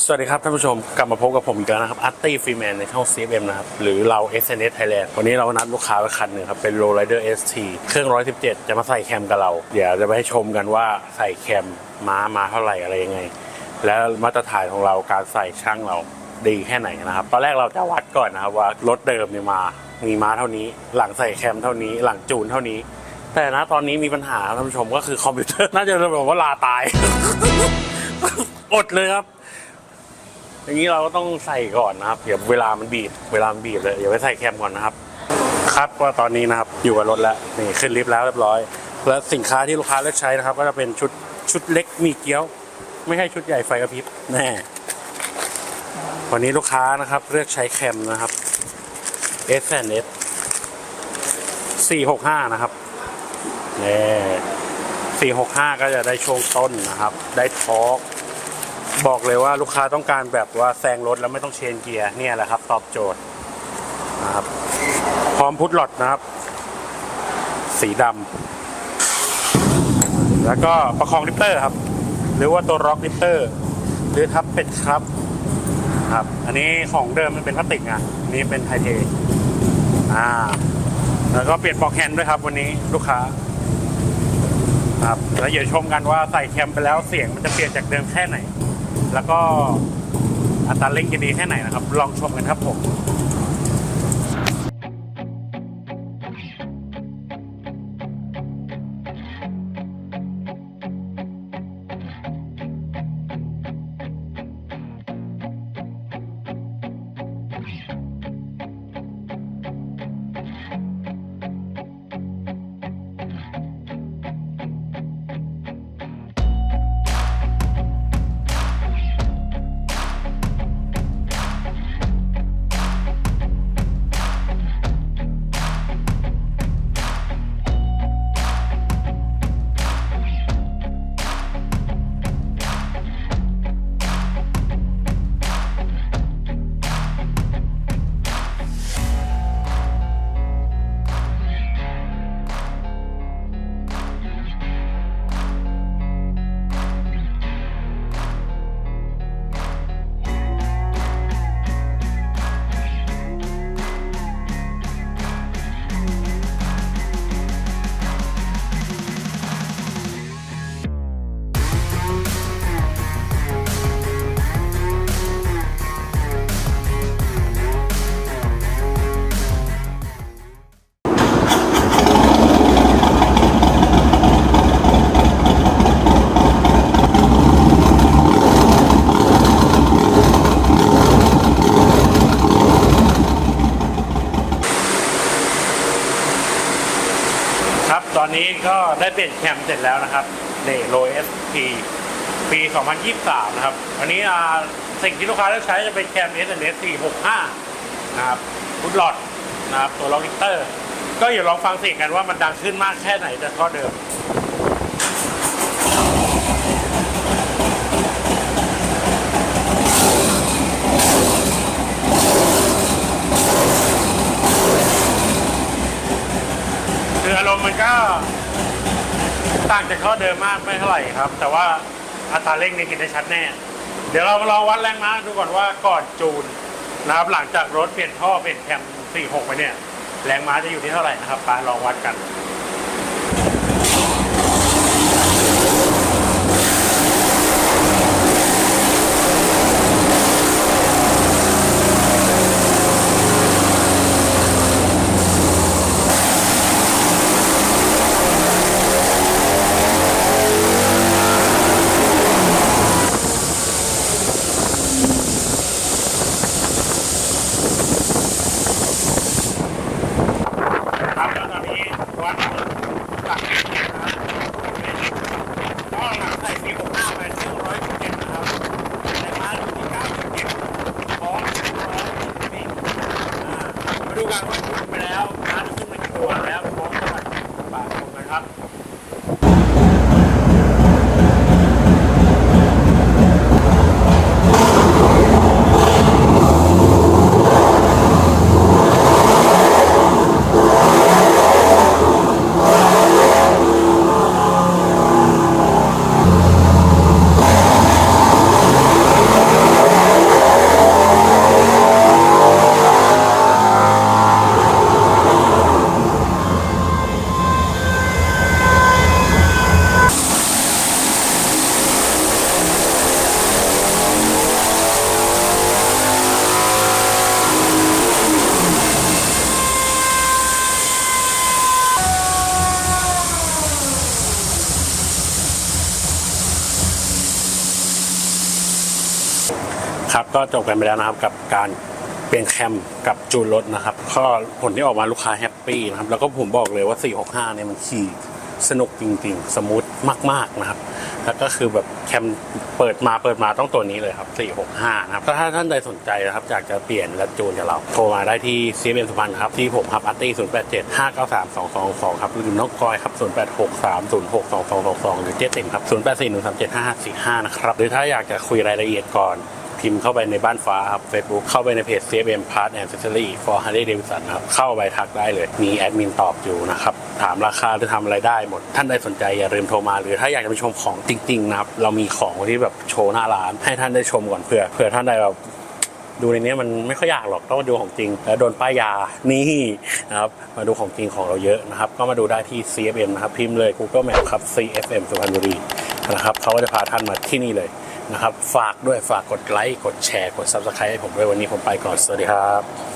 สวัสดีครับท่านผู้ชมกลับมาพบกับผมอีกแล้วนะครับอาร์ตี้ฟรีแมนในช่อง CFM นะครับ หรือเรา SNS Thailand วันนี้เรานัดลูกค้าไว้คันหนึ่งครับ เป็น Low Rider ST เครื่อง 117 จะมาใส่แคมกับเรา เดี๋ยวจะไปให้ชมกันว่าใส่แคมม้ามาเท่าไหร่อะไรยังไง แล้วมาตรฐานของเราการใส่ช่างเราดีแค่ไหนนะครับ ตอนแรกเราจะวัดก่อนนะครับว่ารถเดิมเนี่ยมามีม้าเท่านี้ หลังใส่แคมเท่านี้ หลังจูนเท่านี้ แต่นะตอนนี้มีปัญหาท่านผู้ชมก็คือคอมพิวเตอร์น่าจะแบบว่าลาตาย อดเลยครับ อย่างนี้เราก็ต้องใส่ก่อนนะครับเดี๋ยวเวลามันบีบเวลามันบีบเลยเดี๋ยวไปใส่แคมก่อนนะครับครับว่าตอนนี้นะครับอยู่กับรถแล้วนี่ขึ้นลิฟต์แล้วเรียบร้อย แล้วสินค้าที่ลูกค้าเลือกใช้นะครับ ก็จะเป็นชุดชุดเล็กมีเกี๊ยว ไม่ใช่ชุดใหญ่ไฟกระพริบแน่วันนี้ลูกค้านะครับ เลือกใช้แคมนะครับ S N S 465 นะครับนี่465 ก็จะได้ช่วงต้นนะครับ ได้ทอร์ก บอกเลยว่าลูกค้าต้องการแบบว่าแซงรถแล้วไม่ต้องเชนเกียร์เนี่ยแหละครับ ตอบโจทย์นะครับ พร้อมพุทหลอดนะครับ สีดำแล้วก็ประคองลิฟเตอร์ครับ หรือว่าตัวร็อกลิฟเตอร์หรือทับเป็ดครับครับ อันนี้ของเดิมมันเป็นพลาสติกอะนนี้เป็นไทเทอ่า แล้วก็เปลี่ยนปลอกแฮนด์ด้วยครับ วันนี้ลูกค้าครับแล้วเดี๋ยวชมกันว่าใส่แคมไปแล้วเสียงมันจะเปลี่ยนจากเดิมแค่ไหน แล้วก็อัตราเร่งจะดีแค่ไหนนะครับ ลองชมกันครับผม ได้เปลี่ยนแคมเสร็จแล้วนะครับเดโรเอสพีปี 2023 นะครับ อันนี้สิ่งที่ลูกค้าเลือกใช้จะเป็นแคม S S 465 นะครับฟุตหลอดนะครับ ตัวล็อกลิเตอร์ ก็อย่าลองฟังเสียงกันว่ามันดังขึ้นมากแค่ไหนจากท่อเดิมคืออารมณ์มันก็ ต่างจากข้อเดิมมากไม่เท่าไหร่ครับ แต่ว่าอัตราเร่งนี่กินได้ชัดแน่ เดี๋ยวเรามาลองวัดแรงม้าดูก่อนว่าก่อนจูนนะครับหลังจากรถเปลี่ยนท่อเปลี่ยนแคม46ไปเนี่ยแรงม้าจะอยู่ที่เท่าไหร่นะครับไปลองวัดกัน ครับแล้วตอนนี้วัดหลังนะครับก็หลังใส่ปีหกห้าไปที่ร้อยสิบเจ็ดนะครับในม้าอยู่ที่เก้าสิบเจ็ดพร้อมร้อยสิบสี่อ่า กาดูกันว่าขึ้นไปแล้วร้าจะขึ้นมากี่ตัวแล้วพร้อมจะมาปากผมนะครับ ครับกันไปแล้วนะครับกับการเปลี่ยนแคมกับจูนรถนะครับก็ผลที่ออกมาลูกค้าแฮปปี้นะครับแล้วก็ผมบอกเลยว่า 465เนี่ยมันขี่สนุกจริงๆ สมูทมากๆนะครับ แล้วก็คือแบบแคมเปิดมาเปิดมาต้องตัวนี้เลยครับ 465 นะครับถ้าท่านใดสนใจนะครับอยากจะเปลี่ยนและจูนกับเรา โทรมาได้ที่ c m สุพรรณครับ ที่ผมครับอาร์ตี้087 593 222 ครับหรือน้องกอยครับ 0863 06 2222 หรือเจ๊เต็มครับ 0841375545 นะครับ หรือถ้าอยากจะคุยรายละเอียดก่อน พิมพ์เข้าไปในบ้านฟ้าครับ Facebook เข้าไปในเพจ CFM Parts and Accessory for Harley Davidson ครับ เข้าไปทักได้เลย มีแอดมินตอบอยู่นะครับ ถามราคาหรือทำอะไรได้หมด ท่านใดสนใจอย่าลืมโทรมา หรือถ้าอยากจะไปชมของจริงๆนะครับ เรามีของที่แบบโชว์หน้าร้าน ให้ท่านได้ชมก่อนเผื่อเผื่อท่านใดแบบดูในนี้มันไม่ค่อยยากหรอกต้องมาดูของจริง แล้วโดนป้ายยานี่นะครับมาดูของจริงของเราเยอะนะครับ ก็มาดูได้ที่ CFM นะครับ พิมพ์เลย Google Map ครับ CFM สุพรรณบุรีนะครับเขาก็จะพาท่านมาที่นี่เลย นะครับ ฝากด้วยฝากกดไลค์ กดแชร์ กด Subscribe ให้ผมด้วยวันนี้ผมไปก่อน สวัสดีครับ